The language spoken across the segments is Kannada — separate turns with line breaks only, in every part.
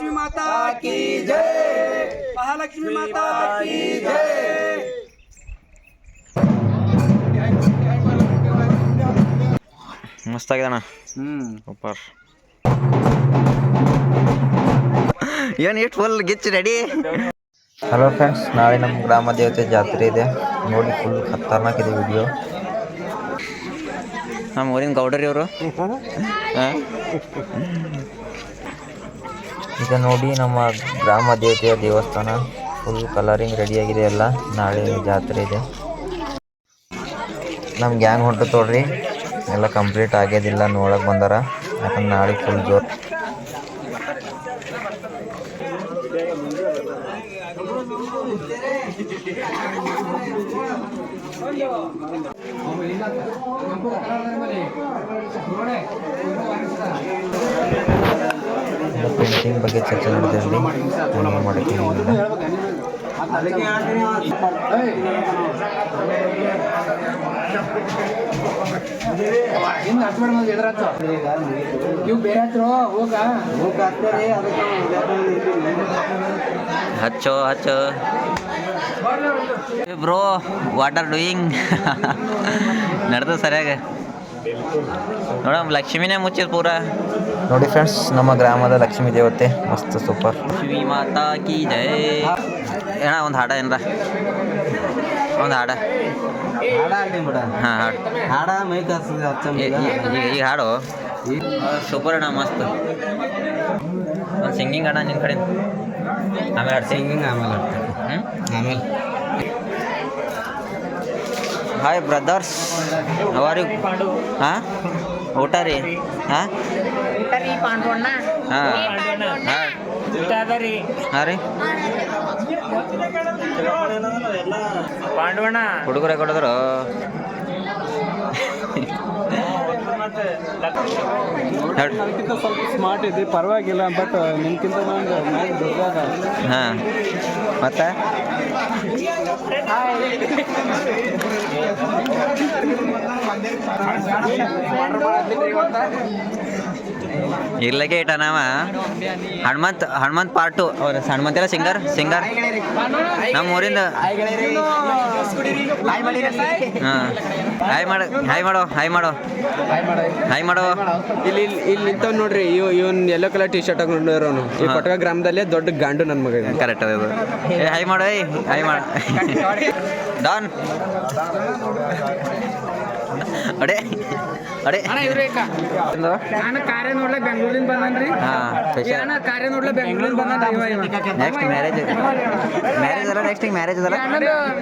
మహాలక్ష్మి మాత కీ జై మహాలక్ష్మి మాత కీ జై
ಮಸ್ತ್ ಆಗಿದೆ ಅಣ್ಣ.
ಹ್ಮ್.
ಸೂಪರ್. ಏನು ಇಟ್ ಫುಲ್ ಗಿಚ್ ರೆಡಿ ಹಲೋ ಫ್ರೆಂಡ್ಸ್ ನಾಳೆ ನಮ್ಮ ಗ್ರಾಮ ದೇವತೆ ಜಾತ್ರೆ ಇದೆ. ನೋಡಿ ಫುಲ್ ಖತರ್ನಾಕ್ ಇದೆ ವಿಡಿಯೋ ನಮ್ಮ ಊರಿನ ಗೌಡರಿ ಅವರು ಈಗ ನೋಡಿ ನಮ್ಮ ಗ್ರಾಮ ದೇವತೆಯ ದೇವಸ್ಥಾನ. ಫುಲ್ ಕಲರಿಂಗ್ ರೆಡಿ ಆಗಿದೆ ಎಲ್ಲ. ನಾಳೆ ಜಾತ್ರೆ ಇದೆ. ನಮ್ಮ ಗ್ಯಾಂಗ್ ಹೊಂಟು ತೋಡ್ರಿ. ಎಲ್ಲ ಕಂಪ್ಲೀಟ್ ಆಗ್ಯದಿಲ್ಲ ನೋಡಕ್ಕೆ ಬಂದಾರ. ಯಾಕಂದ್ರೆ ನಾಳೆ ಫುಲ್ ಜೋರ್. ಬಗ್ಗೆ ಚರ್ಚೆ ನಡೆದಿರಲಿ.
ನಾನು
ಹಚ್ಚೋ ಹಚ್ಚೋ. ಬ್ರೋ ವಾಟ್ ಆರ್ ಡೂಯಿಂಗ್ ನಡೆದು ಸರಿಯಾಗಿ. ನೋಡಮ್ ಲಕ್ಷ್ಮಿನೇ ಮುಚ್ಚಿದ್ ಪೂರ. ನೋಡಿ ಫ್ರೆಂಡ್ಸ್ ನಮ್ಮ ಗ್ರಾಮದ ಲಕ್ಷ್ಮೀ ದೇವತೆ. ಮಸ್ತ್ ಸೂಪರ್ ಲಕ್ಷ್ಮೀ ಮಾತಾ ಕಿ ಜೈ. ಏನ ಒಂದು ಹಾಡ ಏನ್ರ? ಒಂದು ಹಾಡ.
ಈಗ
ಹಾಂ ಹಾಡು.
ಹಾಡ ಮೈ ಕರ್ಸದ
ಈ- ಈ- ಈ- ಈ ಹಾಡು. ಸೂಪರ್ ಅಣ್ಣ ಮಸ್ತ್. ಒಂದು ಸಿಂಗಿಂಗ್ ಅಣ್ಣ ನಿನ್ನ ಕಡೆ ಆಮೇಲೆ ಹಾಡು
ಸಿಂಗಿಂಗ್ ಆಮೇಲೆ
ಹ್ಞೂ
ಆಮೇಲೆ.
ಹಾಯ್ ಬ್ರದರ್ಸ್ ಅವರು ಹಾಂ ಊಟ ರೀ ಹಾಂ ಹಾಂ ಹಾಂ ಹಾಂ ರೀ?
ಪಾಂಡವಣ್ಣ
ಹುಡುಗರೇ ಕೊಡಿದ್ರು.
ಅದಕ್ಕಿಂತ ಸ್ವಲ್ಪ ಸ್ಮಾರ್ಟ್ ಇದೆ ಪರವಾಗಿಲ್ಲ ಬಟ್ ನಿಮ್ಗಿಂತ ನಂಗೆ ಮ್ಯಾಲ್ ದೊಡ್ಡದ
ಹಾಂ. ಮತ್ತೆ? ಇರ್ಲಕ್ಕೆ ಇಟ್ಟ ನಾವ ಹನುಮಂತ್ ಹನುಮಂತ್ ಪಾರ್ಟು ಅವ್ರ ಹನುಮಂತಿಲ್ಲ ಸಿಂಗರ್ ಸಿಂಗರ್. ನಮ್ಮ ಊರಿಂದ. ಹಾಂ. ಹಾಯ್ ಮಾಡು ಹಾಯ್ ಮಾಡೋ ಹಾಯ್ ಮಾಡೋ. ಹಾಯ್ ಮಾಡೋ.
ಇಲ್ಲಿ ಇಲ್ಲಿ ನಿಂತವ್ ನೋಡ್ರಿ ಇವ್ ಇವನ್ ಎಲ್ಲೋ ಕಲರ್ ಟಿ ಶರ್ಟ್ ಹಾಕೊಂಡಿರೋನು ಈ
ಗ್ರಾಮದಲ್ಲಿ
ಕೊಟ್ಟಗ ಗ್ರಾಮದಲ್ಲೇ ದೊಡ್ಡ ಗಾಂಡು ನನ್ನ ಮಗ
ಕರೆಕ್ಟ್ ಅದು ಏ ಹಾಯ್ ಮಾಡು ಏಯ್ ಹಾಯ್ ಮಾಡು. ಡಾನ್ ಅಡೆ. ಅಡೆ.
ನಾನು ಕಾರ್ಯ ನೋಡ್ಲೆ ಬೆಂಗಳೂರಿಂದ ಬಂದನ್ರಿ.
ಹಾಂ ಸ್ಪೆಷಲ್.
ಅಣ್ಣ ಕಾರ್ಯ ನೋಡ್ಲೆ ಬೆಂಗಳೂರಿಂದ ಬಂದನ್ರಿ ಇವ ಇವ.
ನೆಕ್ಸ್ಟ್ ಮ್ಯಾರೇಜ್ ಮ್ಯಾರೇಜ್ ಅಲ್ಲ ನೆಕ್ಸ್ಟ್ ಮ್ಯಾರೇಜ್ ಅದಲ್ಲ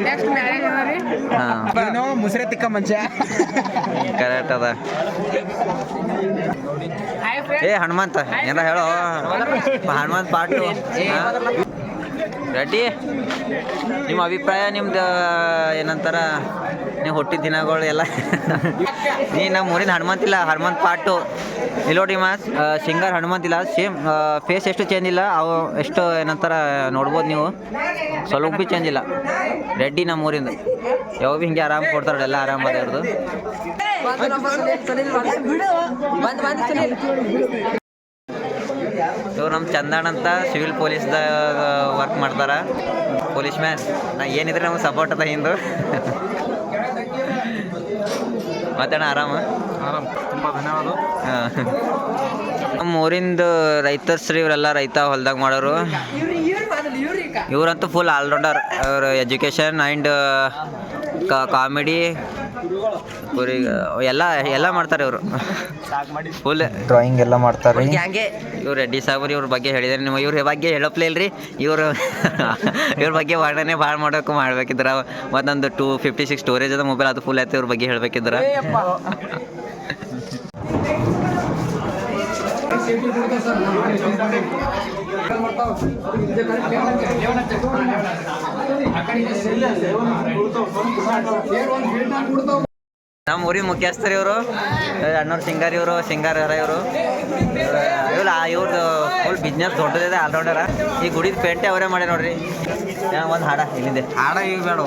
ನೆಕ್ಸ್ಟ್ ಮ್ಯಾರೇಜ್ ಅದ ರೀ.
ಹಾಂ.
ಮುಸ್ರೆ ತಿಕ್ಕ ಮಂಚ.
ಕರೆಕ್ಟ್ ಅದ. ಏ ಹನುಮಂತ ಏನ ಹೇಳೋ? ಹನುಮಂತ ಪಾಟು ರೆಡ್ಡಿ ನಿಮ್ಮ ಅಭಿಪ್ರಾಯ ನಿಮ್ದು ಏನಂತಾರ? ನೀವು ಹುಟ್ಟಿದ ದಿನಗಳು ಎಲ್ಲ. ನೀ ನಮ್ಮ ಊರಿನ ಹನುಮಂತ್ ಇಲ್ಲ, ಹನುಮಂತ್ ಪಾಟು. ಇಲ್ಲಿ ನೋಡಿ ಮಾ ಸಿಂಗರ್ ಹನುಮಂತ್ ಇಲ್ಲ, ಸೇಮ್ ಫೇಸ್ ಎಷ್ಟು ಚೇಂಜ್ ಇಲ್ಲ, ಅವು ಎಷ್ಟು ಏನಂತಾರ ನೋಡ್ಬೋದು ನೀವು. ಸ್ವಲ್ಪ ಭೀ ಚೇಂಜ್ ಇಲ್ಲ. ರೆಡ್ಡಿ ನಮ್ಮ ಊರಿಂದ. ಯಾವಾಗ ಹಿಂಗೆ ಆರಾಮ್ ಕೊಡ್ತಾರೆ ಎಲ್ಲ ಆರಾಮ್ ಅದ ಇವ್ರು ನಮ್ಮ ಚಂದಣ್ಣ ಅಂತ ಸಿವಿಲ್ ಪೊಲೀಸ್ದ ವರ್ಕ್ ಮಾಡ್ತಾರ. ಪೊಲೀಸ್ ಮ್ಯಾನ್ ನಾ ಏನಿದ್ರೆ ನಮ್ಗೆ ಸಪೋರ್ಟ್ ಅದ ಹಿಂದು. ಮತ್ತಣ್ಣ ಆರಾಮ?
ಆರಾಮ್. ತುಂಬಾ ಧನ್ಯವಾದ.
ನಮ್ಮ ಊರಿಂದ ಶ್ರೀ ಇವರೆಲ್ಲ ರೈತ ಹೊಲ್ದಾಗ ಮಾಡೋರು. ಇವರಂತೂ ಫುಲ್ ಆಲ್ರೌಂಡರ್ ಅವ್ರ ಎಜುಕೇಷನ್ ಆ್ಯಂಡ್ ಕಾಮಿಡಿ ಎಲ್ಲ ಎಲ್ಲ ಮಾಡ್ತಾರೆ ಇವರು. ಫುಲ್ ಡ್ರಾಯಿಂಗ್ ಎಲ್ಲ ಮಾಡ್ತಾರೆ. ಹಂಗೆ ಇವ್ರು ರೆಡ್ಡಿ ಸಾಬರ್ ಇವ್ರ ಬಗ್ಗೆ ಹೇಳಿದಾರೆ ನಿಮ್ಮ ಇವ್ರ ಬಗ್ಗೆ ಹೇಳಪ್ಲೇ ಇಲ್ರಿ? ಇವರು ಇವ್ರ ಬಗ್ಗೆ ವರ್ಣನೆ ಭಾಳ ಮಾಡೋಕೆ ಮಾಡ್ಬೇಕಿದ್ರ. ಮತ್ತೊಂದು ಟೂ ಫಿಫ್ಟಿ ಸಿಕ್ಸ್ ಸ್ಟೋರೇಜ್ ಅದ ಮೊಬೈಲ್ ಅದು ಫುಲ್ ಆಯ್ತು ಇವ್ರ ಬಗ್ಗೆ ಹೇಳ್ಬೇಕಿದ್ರ. ನಮ್ಮ ಊರಿನ ಮುಖ್ಯಸ್ಥರು ಇವರು ಅಣ್ಣವ್ರು ಸಿಂಗರ್ ಇವರು ಸಿಂಗರ್ ಇವರು ಇವರು. ಇವ್ರು ಇವ್ರದ್ದು ಫುಲ್ ಬಿಸ್ನೆಸ್ ದೊಡ್ಡದಿದೆ ಆಲ್ರೌಂಡರ ಈ ಗುಡಿದ ಪೇಂಟೆ ಅವರೇ ಮಾಡಿ ನೋಡ್ರಿ. ಒಂದು ಹಾಡ ಇಲ್ಲಿದೆ.
ಹಾಡ ಈಗ ಬೇಡ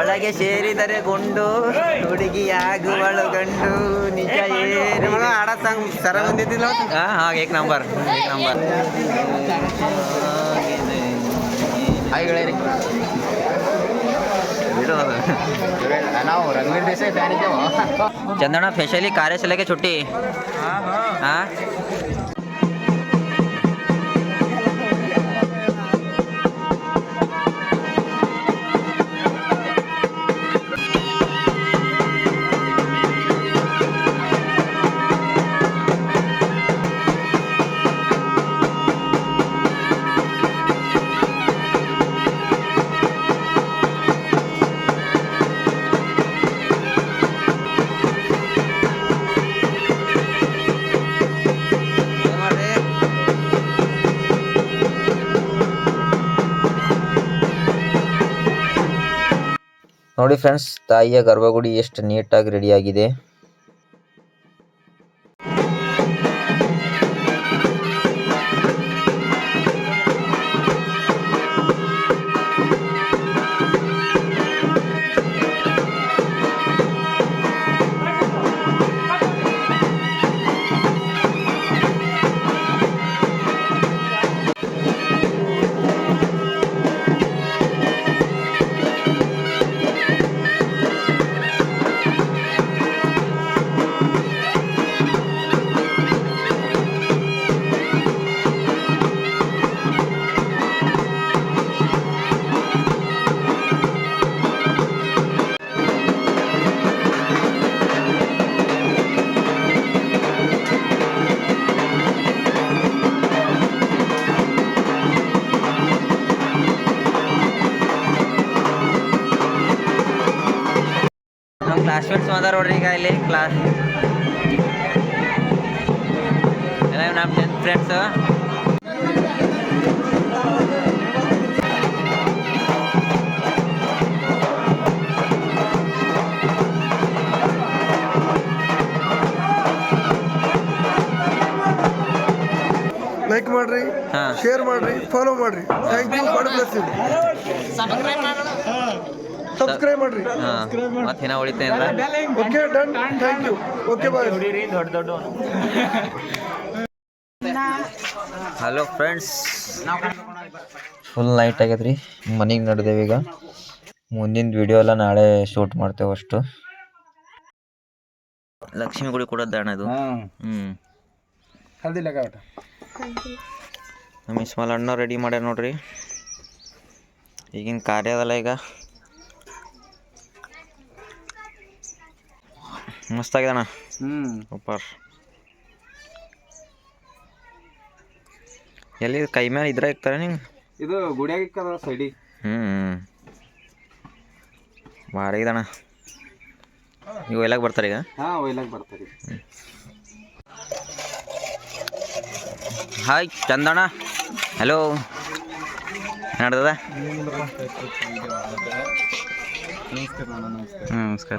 ಒಳಗೆ ಸೇರಿದರೆ ಗುಂಡು ಹುಡುಗಿಯಾಗುವಳು ಗಂಡು ನಿಜ ಏನು
ಹಾಡ ಸಾಂಗ್ ಸರ ಬಂದಿದ್ದಿಲ್ಲ
ಹಾಂ ಹಾಂ ಏಕ್ ನಂಬರ್ ಏಕ್ ನಂಬರ್. ಅದು.
ನಾವು ರಣವೀರ್ ದೇಸಾಯಿ ಫ್ಯಾನ್ ಇದ್ದೇವೆ
ಚಂದಣ್ಣ ಸ್ಪೆಷಲಿ ಕಾರ್ಯ ಚುಟ್ಟಿ. ಹಾಂ? ಫ್ರೆಂಡ್ಸ್ ತಾಯಿಯ ಗರ್ಭಗುಡಿ ಎಷ್ಟು ನೀಟಾಗಿ ರೆಡಿ ನಮ್ಮ ಕ್ಲಾಸ್ಮೇಟ್ಸ್ ಅದಾರ ನೋಡ್ರಿ ಈಗ ಇಲ್ಲಿ ಕ್ಲಾಸ್ ಎಲ್ಲ ನಮ್ಮ ಟೆಂತ್ ಫ್ರೆಂಡ್ಸ್
ಲೈಕ್ ಮಾಡ್ರಿ
ಹಾ.
ಶೇರ್ ಮಾಡ್ರಿ ಫಾಲೋ ಮಾಡ್ರಿ. Thank you God bless you subscribe ಮಾಡ್ರಿ.
ಮತ್ತೆ ಮತ್ತೆ ಏನೋ ಉಳಿತೇನೆ
okay done thank you okay bye
hello friends full night ಆಗೈತ್ರಿ. ಮನೆಗೆ ನಡೆದೇವೆ ಈಗ. ಮುಂದಿನ ವಿಡಿಯೋ ಎಲ್ಲ ನಾಳೆ ಶೂಟ್ ಮಾಡ್ತೇವೆ ಅಷ್ಟು. ಲಕ್ಷ್ಮಿ ಗುಡಿ ಕೂಡ ದಾಣ ಇದು. ಹ್ಞೂ
ಹಲ್ದಿ ಲಗಾವಟ
ನಮ್ಮ ಇಸ್ಮಾಲ್ ಅಣ್ಣ ರೆಡಿ ಮಾಡ್ಯಾರ ನೋಡ್ರಿ. ಈಗಿನ ಕಾರ್ಯ ಅದಲ್ಲ ಈಗ. ಮಸ್ತ್ ಅಣ್ಣ.
ಹ್ಞೂ
ಸೂಪರ್ ಎಲ್ಲಿ ಕೈ ಮೇಲೆ ಇದ್ರ ಇಕ್ತಾರೆ ನಿಂಗೆ
ಇದು ಗುಡಿಯಾಗ ಇಕ್ಕದ ಸೈಡಿ
ಹ್ಞೂ ಭಾರಿ ಇದಣ್ಣ ಈಗ ಒಯ್ಲಾಗ ಬರ್ತಾರೆ ಈಗ?
ಹಾಂ ಒಯ್ಲಾಗ ಬರ್ತಾರೆ.
ಹಾಯ್ ಚಂದಣ್ಣ. ಹಲೋ ನಡ್ದದ? ನಮಸ್ಕಾರ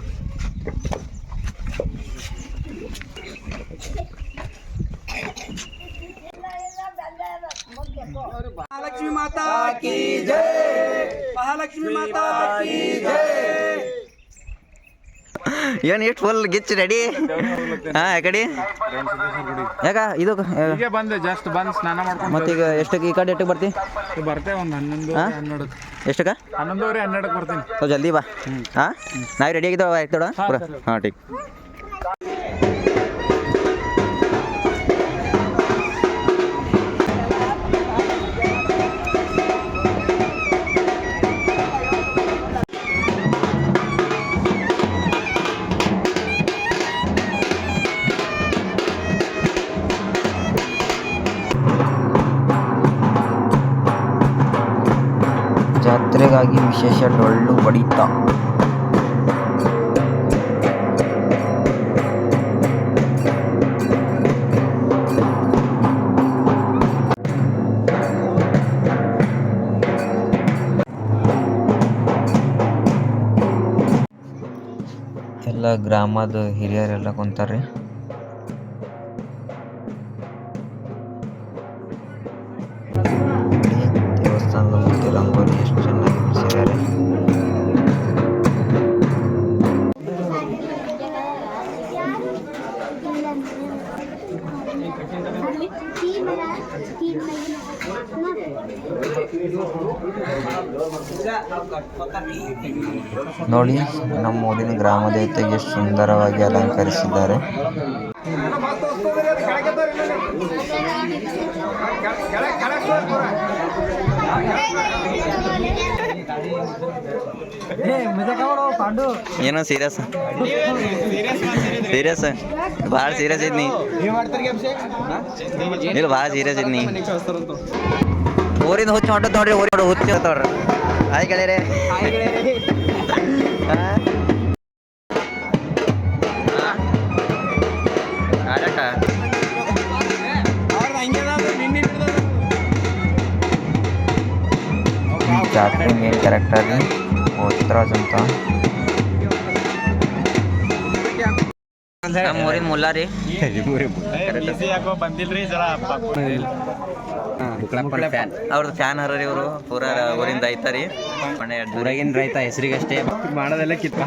माता की जय महालक्ष्मी माता की जय
ಏನ್ ಎಷ್ಟು ಫುಲ್ ಗಿಚ್ ರೆಡಿ ಹಾ ಕಡೆ. ಯಾಕ ಇದು
ಬಂದೆ ಜಸ್ಟ್ ಬಂದು ಸ್ನಾನ ಮಾಡ್ಕೊಂಡು
ಮತ್ತೆ ಈಗ ಎಷ್ಟಕ್ಕೆ ಈ ಕಡೆ ಎಷ್ಟಕ್ಕೆ ಬರ್ತಿ?
ಬರ್ತೇವೆ ಒಂದು ಹನ್ನೊಂದು ಹನ್ನೆರಡು
ಎಷ್ಟಕ್ಕ?
ಹನ್ನೊಂದುವರೆ ಹನ್ನೆರಡಕ್ಕೆ ಬರ್ತೀನಿ.
ಸೊ ಜಲ್ದಿ ಬಾ. ಹಾ? ನಾಯಿ ರೆಡಿ ಆಗಿದ್ದಾವ ಆಯ್ತು ಹಾಂ ಜಾತ್ರೆಗಾಗಿ ವಿಶೇಷ ಡೊಳ್ಳು ಬಡಿತ. ಎಲ್ಲ ಗ್ರಾಮದ ಹಿರಿಯರೆಲ್ಲ ಕುಂತಾರ್ರಿ. ನೋಡಿ ನಮ್ಮ ಊರಿನ ಗ್ರಾಮ ದೇವತೆಗೆ ಎಷ್ಟು ಸುಂದರವಾಗಿ ಅಲಂಕರಿಸಿದ್ದಾರೆ. ಏನೋ ಸೀರಿಯಸ್ ಸೀರಿಯಸ್ ಭಾಳ ಸೀರಿಯಸ್ ಇದ್ನಿ. ಇಲ್ಲ ಭಾಳ ಸೀರಿಯಸ್ ಇದ್ನಿ. ಊರಿಂದ ಹುಚ್ಚು ಹೊಂಟದ್ ನೋಡ್ರಿ ಊರಿ ಹುಚ್ಚು ಹೊತ್ತವ್ರ ಹಾಯ್ ಗೆಳೆಯರೆ. ಆಡಕ ಜಾತ್ರೆ ಮೇನ್ ಕ್ಯಾರೆಕ್ಟರ್ ರೀ ಹೋತ್ರಾಜ್ ಅಂತ ನಮ್ಮ ಊರಿನ ಮುಲ್ಲ ರೀ. ಅವ್ರದ್ದು ಫ್ಯಾನ್ ಹರ ರೀ ಇವರು. ಪೂರ ಊರಿಂದ ಐತಾರಿ ಊರಾಗಿನ ರೈತ ಹೆಸರಿಗಷ್ಟೇ. ಮಾಡೋದೆಲ್ಲ ಕಿತ್ತ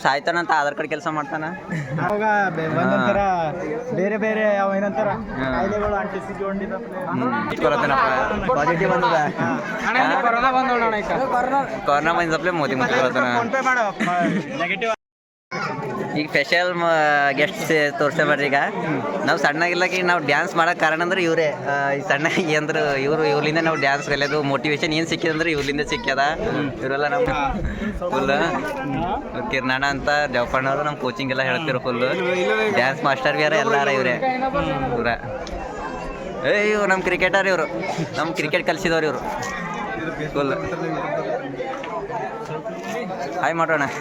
ನಮ್ಮ ಸಾಯ್ತಾನ ಅಂತ ಆಧಾರ್ ಕಾರ್ಡ್ ಕೆಲಸ ಮಾಡ್ತಾನ.
ಅವಾಗ ಬೆ- ಒಂದೊಂಥರ ಬೇರೆ ಬೇರೆ ಅವ ಏನಂತಾರ. ಕಾಯಿಲೆಗಳು ಅಂಟಿಸಿಕೊಂಡಿದ್ದ.
ಪಾಸಿಟಿವ್ ಬಂದದ.
ಕೊರೋನಾ ಬಂದೋಣ
ಕೊರೋನಾ ಬಂದಪ್ಲೆ ಮೋದಿ ಮುಚ್ಚಿ ಬರತ್ತಾನ
ಫೋನ್ ಪೇ ಮಾಡು ನೆಗೆಟಿವ್
ಸ್ಪೆಷಲ್ ಗೆಸ್ಟ್ ತೋರಿಸ್ತಾ ಬರ್ರಿ ಈಗ. ನಾವು ಸಣ್ಣಗಿಲ್ಲಕ್ಕೆ ನಾವು ಡ್ಯಾನ್ಸ್ ಮಾಡೋಕೆ ಕಾರಣ ಅಂದ್ರೆ ಇವರೇ. ಈ ಸಣ್ಣಗೆ ಅಂದ್ರೆ ಇವರು ಇವ್ರಿಂದ ನಾವು ಡ್ಯಾನ್ಸ್ ಕಲಿಯೋದು ಮೋಟಿವೇಶನ್ ಏನು ಸಿಕ್ಕಿದೆ ಅಂದ್ರೆ ಇವ್ರಿಂದ ಸಿಕ್ಕ್ಯದ. ಇವರೆಲ್ಲ ನಮ್ಮ ಫುಲ್ ಕಿರಣಾಣ ಅಂತ ಜವಪಣ್ಣವರು ನಮ್ಮ ಕೋಚಿಂಗ್ ಎಲ್ಲ ಹೇಳ್ತಿರೋ ಫುಲ್ ಡ್ಯಾನ್ಸ್ ಮಾಸ್ಟರ್ ಬೇರೆ ಎಲ್ಲಾರ ಇವರೇ. ಇವರ ಏ, ಇವ್ರು ನಮ್ಮ ಕ್ರಿಕೆಟರ್ ಇವರು. ನಮ್ಮ ಕ್ರಿಕೆಟ್ ಕಲಿಸಿದವ್ರು ಇವರು. ಫುಲ್ ಹಾಯ್ ಮಾಡೋಣ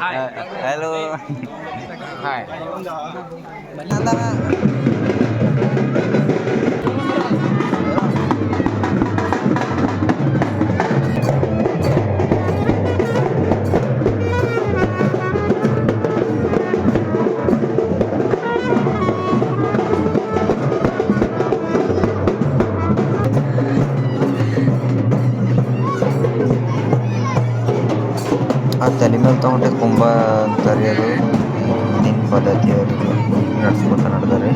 ಹಲೋ
ಹಾಯ್
ಆ ತಲೆ ಮೇಲೆ ತಗೊಂಡೆ ಕುಂಭ ಅಂತಾರೆ ಅದು. ಹಿಂದಿನ ಪದ್ಧತಿ ಅವರಿಗೆ ನಡೆಸ್ಕೊತ ನಡೆದಾರೆ.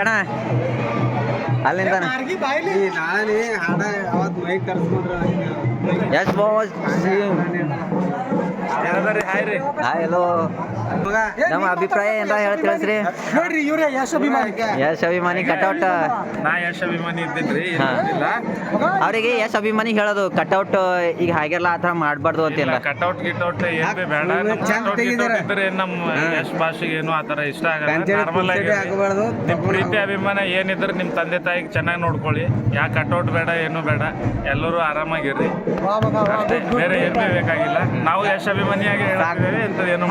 ಅಣ್ಣ. ಅಲ್ಲಿಂದ
ನಾನೇ ಹಾಡ ಅವತ್ತು ಮೈಕ್ ತರಿಸ್ಕೊಂಡ್ರ
ಎಸ್ ಬಾಸ್
ಹಾಯ್ ರೀ.
ಹಾಯ್ ಹಲೋ ನಮ್ಮ ಅಭಿಪ್ರಾಯ ಏನಾರ ಹೇಳಿ ತಿಳಿಸ್ರಿ
ನೋಡ್ರಿ ಇವ್ರೆ ಯಶ್ ಅಭಿಮಾನಿ.
ಯಶ್ ಅಭಿಮಾನಿ ಕಟೌಟ್
ನಾ ಯಶ್ ಅಭಿಮಾನಿ ಇದ್ದಿದ್ರಿ
ಅವರಿಗೆ ಯಶ್ ಅಭಿಮಾನಿ ಹೇಳೋದು ಕಟೌಟ್ ಈಗ ಹಾಗೆಲ್ಲ ಆತರ ಥರ ಮಾಡಬಾರ್ದು ಅಂತಿಲ್ಲ
ಕಟೌಟ್ ಗಿಟೌಟ್ ಏನ್ ಬೇಡ. ನಮ್ಮ ಯಶ್ ಭಾಷೆಗೆ ಏನು ಆತರ ಥರ ಇಷ್ಟ ಆಗಲ್ಲ. ನಾರ್ಮಲ್ ಆಗಿ
ಪುಕ್ಸಟೆ ಆಗಬಾರ್ದು.
ನಿಮ್ ಪ್ರೀತಿ ಅಭಿಮಾನ ಏನಿದ್ರೆ ನಿಮ್ ತಂದೆ ತಾಯಿಗೆ ಚೆನ್ನಾಗಿ ನೋಡ್ಕೊಳ್ಳಿ. ಯಾಕೆ ಕಟೌಟ್ ಬೇಡ ಏನು ಬೇಡ. ಎಲ್ಲರೂ ಆರಾಮಾಗಿರ್ರಿ. ಅಷ್ಟೇ. ಬೇರೆ ಏನು ಬೇಕಾಗಿಲ್ಲ. ನಾವು ಯಶ್ ಅಭಿಮಾನಿಯಾಗಿ ಏನು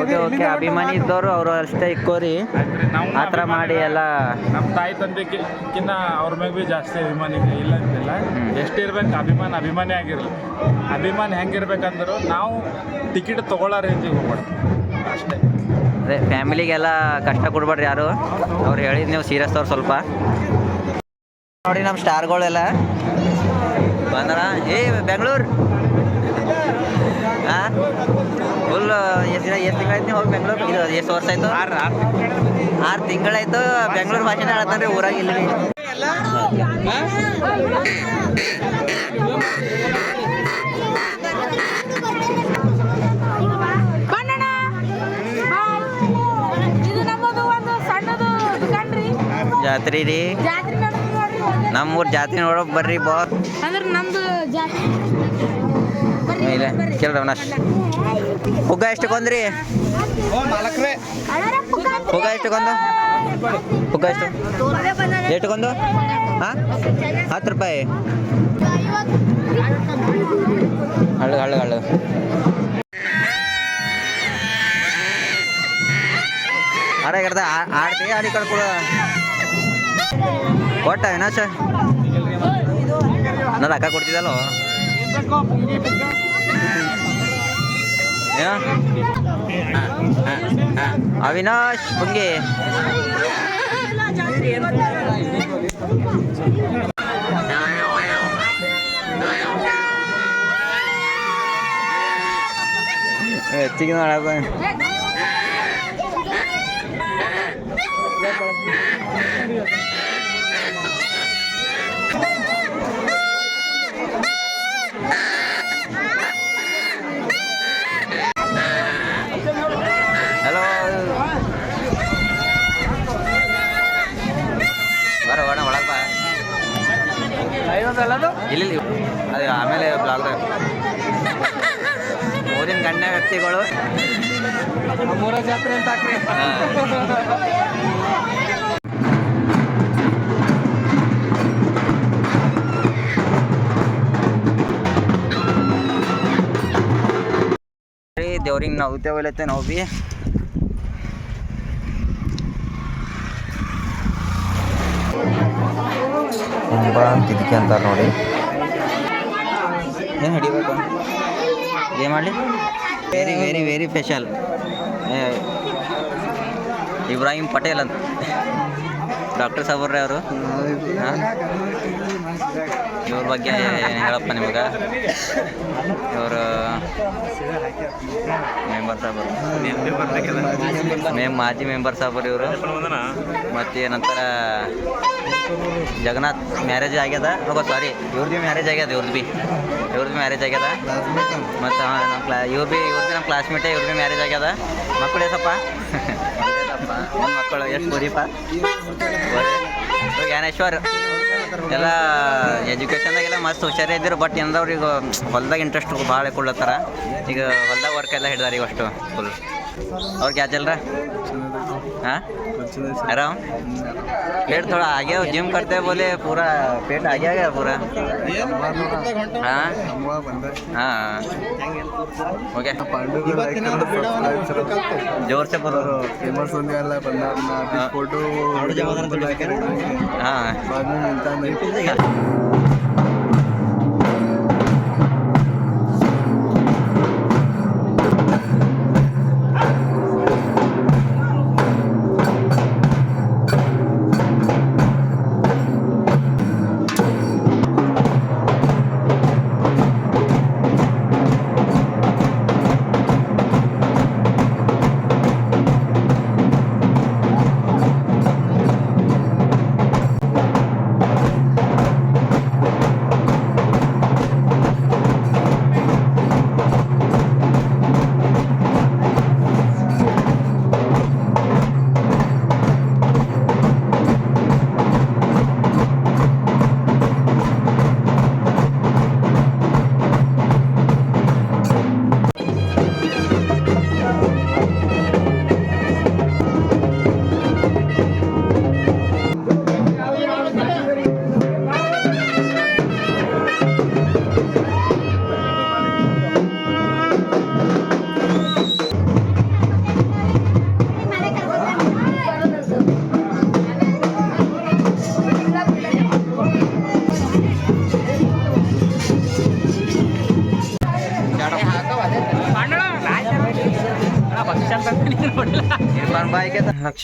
ಓಕೆ ಓಕೆ ಅಭಿಮಾನಿ ಇದ್ದವರು ಅವರು ಅಷ್ಟೇ ಇಕ್ಕೋರಿ.
ಆಯ್ತ್ರಿ, ನಾವು
ಆ ಥರ ಮಾಡಿ ಎಲ್ಲ
ನಮ್ಮ ತಾಯಿ ತಂದೆಗಿನ್ನ ಅವ್ರ ಮ್ಯಾಗ ಭೀ ಜಾಸ್ತಿ ಅಭಿಮಾನಿ ಇಲ್ಲ ಅಂತಿಲ್ಲ. ಎಷ್ಟು ಇರ್ಬೇಕು ಅಭಿಮಾನ ಅಭಿಮಾನಿ ಆಗಿರಲಿ. ಅಭಿಮಾನ ಹೆಂಗಿರ್ಬೇಕಂದ್ರು ನಾವು ಟಿಕೆಟ್ ತಗೊಳ್ಳೋ ರೇಂಜಿಗೆ ಹೋಗ್ಬಾರ್ದು. ಅಷ್ಟೇ.
ಅದೇ ಫ್ಯಾಮಿಲಿಗೆಲ್ಲ ಕಷ್ಟ ಕೊಡ್ಬೇಡ್ರಿ ಯಾರು. ಅವ್ರು ಹೇಳಿದ್ ನೀವು ಸೀರಿಯಸ್ ಅವ್ರು ಸ್ವಲ್ಪ. ನೋಡಿ ನಮ್ಮ ಸ್ಟಾರ್ಗಳೆಲ್ಲ. ಬಂದ್ರ? ಏ ಬೆಂಗಳೂರು. ಎಷ್ಟು ದಿನ ಎಷ್ಟು ತಿಂಗಳಾಯ್ತು ನೀವು ಹೋಗಿ ಬೆಂಗಳೂರು ಇದು ಎಷ್ಟು ವರ್ಷ ಆಯ್ತು? ಆರು. ಆರು ತಿಂಗಳಾಯ್ತು ಬೆಂಗಳೂರು ಭಾಷೆನೇ ಹೇಳ್ತಾನೆ ರೀ ಊರಾಗ ಇಲ್ಲಿ
ಜಾತ್ರಿ ಇದು ನಮ್ಮದು ಒಂದು ಸಣ್ಣದು ದುಕಾನ್ ರೀ
ಜಾತ್ರೆ ರೀ.
ಜಾತ್ರೆ ನಡ್ದು ನೋಡ್ರಿ.
ಜಾತ್ರೆ ನೋಡೋಕೆ ಬರ್ರಿ ಬಾ.
ಅಂದ್ರೆ ನಮ್ದು ಜಾತ್ರೆ.
ಇಲ್ಲ
ಬರ್ರಿ.
ಕೇಳ್ದವನ ಹುಗ್ಗ ಎಷ್ಟಕ್ಕೊಂದ್ರಿ ಹುಗ್ಗ ಎಷ್ಟಕ್ಕೊಂದು ಹುಗ್ಗ ಎಷ್ಟು? ಎಷ್ಟಕ್ಕೊಂದು ಹಾಂ? ಹತ್ತು ರೂಪಾಯಿ. ಹಳ್ಳು ಹಳ್ಳು ಹಳ್ಳು. ಆಡ ಕಡ್ದ ಆಡ್ತಿ ಆಡಿ ಕಡ್ಕೊಳ ಕೊಟ್ಟ ವಿನಾಶ ನಾ ಅಕ್ಕ ಕೊಡ್ತಿದ್ದಲ್ಲ. अविनाश पुंगे Yeah. ಇಲ್ಲಿ ಅದೇ ಆಮೇಲೆ ಬ್ಲಾಗ್ದಾಗ ಊರಿನ ಗಣ್ಯ ವ್ಯಕ್ತಿಗಳು.
ಮೂರ ಜಾತ್ರೆ ಅಂತ ಹಾಕ್ರಿ.
ದೇವ್ರಿಗೆ ನಾವು ತೇವಲತ್ತೆ ನಾವು ಬಿ ತುಂಬ ಇದಕ್ಕೆ ಅಂತಾರೆ ನೋಡಿ. ಏನು ಹಿಡಿಬೇಕು? ಏನು ಮಾಡಲಿ? Very very very special Ibrahim Patel ಅಂತ. ಡಾಕ್ಟರ್ ಸಾಬರ್ರೆ ಅವರು. ಇವ್ರ ಬಗ್ಗೆ ಏನು ಹೇಳಪ್ಪ ನಿಮಗೆ? ಇವರು ಮೆಂಬರ್ ಸಾಬರು ಮೇಮ್ ಮಾಜಿ ಮೆಂಬರ್ ಸಾಬರು ಇವರು. ಮತ್ತು ಏನಂತಾರ, ಜಗನ್ನಾಥ್ ಮ್ಯಾರೇಜ್ ಆಗ್ಯದ? ಹೋಗೋ ಸಾರಿ ಇವ್ರದ್ದು ಮ್ಯಾರೇಜ್ ಆಗ್ಯದ ಇವ್ರದ್ದು ಭೀ ಇವ್ರದ್ದು ಮ್ಯಾರೇಜ್ ಆಗ್ಯದ. ಮತ್ತು ನಮ್ಮ ಕ್ಲಾ ಇವ್ರು ಭೀ ಇವ್ರು ಭೀ ನಮ್ಮ ಕ್ಲಾಸ್ಮೇಟೇ ಇವ್ರು ಭೀ ಮ್ಯಾರೇಜ್ ಆಗ್ಯದ. ಮಕ್ಕಳು ಎಸಪ್ಪ ಮಕ್ಕಳು ಎಷ್ಟು ಗೋರಿ ಜ್ಞಾನೇಶ್ವರ್. ಎಲ್ಲ ಎಜುಕೇಷನ್ದಾಗೆಲ್ಲ ಮಸ್ತ್ ಹುಷಾರೇ ಇದ್ದರು ಬಟ್ ಈಗ ಹೊಲ್ದಾಗ ಇಂಟ್ರೆಸ್ಟ್ ಭಾಳ ಕೊಡ್ಲತ್ತಾರ. ಈಗ ಹೊಲ್ದಾಗ ವರ್ಕ್ ಎಲ್ಲ ಹಿಡ್ದಾರ ಈಗ ಅಷ್ಟು ಫುಲ್ ಅವ್ರಿಗೆ ಯಾಚಲ್ರ हाँ आराम पेट थोड़ा आ गया जिम करते बोले पूरा पेट आ गया क्या पूरा हाँ हाँ ओके जोर से बोलो
फेमस होने वाला बंदा अपना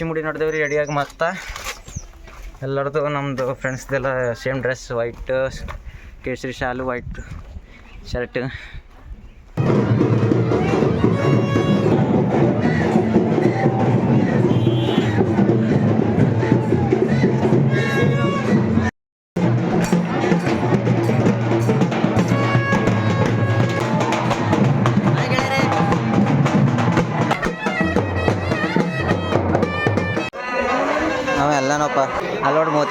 ಮುಡಿ ನೋಡಿದೇವ್ರಿ ರೆಡಿಯಾಗಿ ಮತ್ತ. ಎಲ್ಲರದು ನಮ್ಮದು ಫ್ರೆಂಡ್ಸ್ದೆಲ್ಲ ಸೇಮ್ ಡ್ರೆಸ್ ವೈಟ್ ಕೇಸರಿ ಶಾಲು ವೈಟ್ ಶರ್ಟ್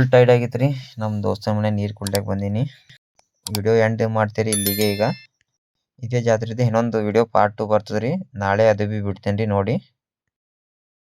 ಫುಲ್ ಟೈಡ್ ಆಗಿತ್ತು ರೀ ನಮ್ಮ ದೋಸ್ತ ಮನೆ ನೀರು ಕುಡ್ಲಕ್ಕೆ ಬಂದೀನಿ. ವಿಡಿಯೋ ಎಂಡ್ ಮಾಡ್ತೀರಿ ಇಲ್ಲಿಗೆ ಈಗ. ಇದೇ ಜಾತ್ರೆದು ಇನ್ನೊಂದು ವಿಡಿಯೋ ಪಾರ್ಟ್ ಟು ಬರ್ತದೆ ರೀ ನಾಳೆ ಅದು ಬಿ ಬಿಡ್ತೇನೆ ರೀ ನೋಡಿ.